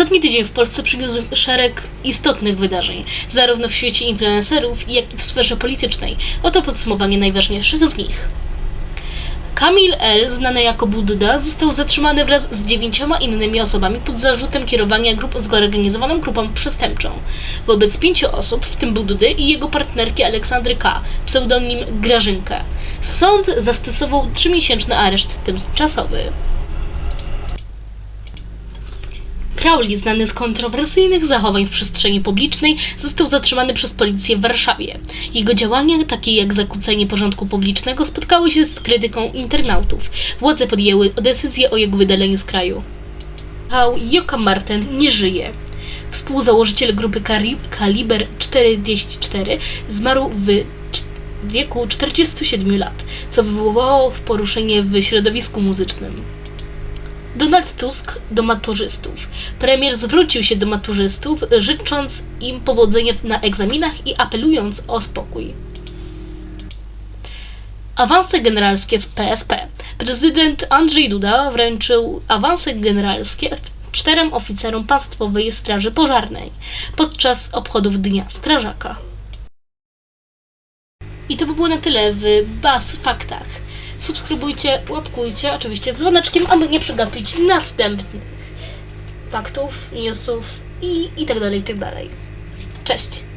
Ostatni tydzień w Polsce przyniósł szereg istotnych wydarzeń, zarówno w świecie influencerów, jak i w sferze politycznej. Oto podsumowanie najważniejszych z nich. Kamil L., znany jako Budda, został zatrzymany wraz z dziewięcioma innymi osobami pod zarzutem kierowania grup zorganizowaną grupą przestępczą. Wobec pięciu osób, w tym Buddy i jego partnerki Aleksandry K., pseudonim Grażynkę, sąd zastosował trzymiesięczny areszt tymczasowy. Crowley, znany z kontrowersyjnych zachowań w przestrzeni publicznej, został zatrzymany przez policję w Warszawie. Jego działania, takie jak zakłócenie porządku publicznego, spotkały się z krytyką internautów. Władze podjęły decyzję o jego wydaleniu z kraju. Paul Joka Marten nie żyje. Współzałożyciel grupy Kaliber 44 zmarł w wieku 47 lat, co wywołało poruszenie w środowisku muzycznym. Donald Tusk do maturzystów. Premier zwrócił się do maturzystów, życząc im powodzenia na egzaminach i apelując o spokój. Awanse generalskie w PSP. Prezydent Andrzej Duda wręczył awanse generalskie czterem oficerom Państwowej Straży Pożarnej podczas obchodów Dnia Strażaka. I to by było na tyle w Bas Faktach. Subskrybujcie, łapkujcie, oczywiście dzwoneczkiem, aby nie przegapić następnych faktów, newsów i, i tak dalej, i tak dalej. Cześć!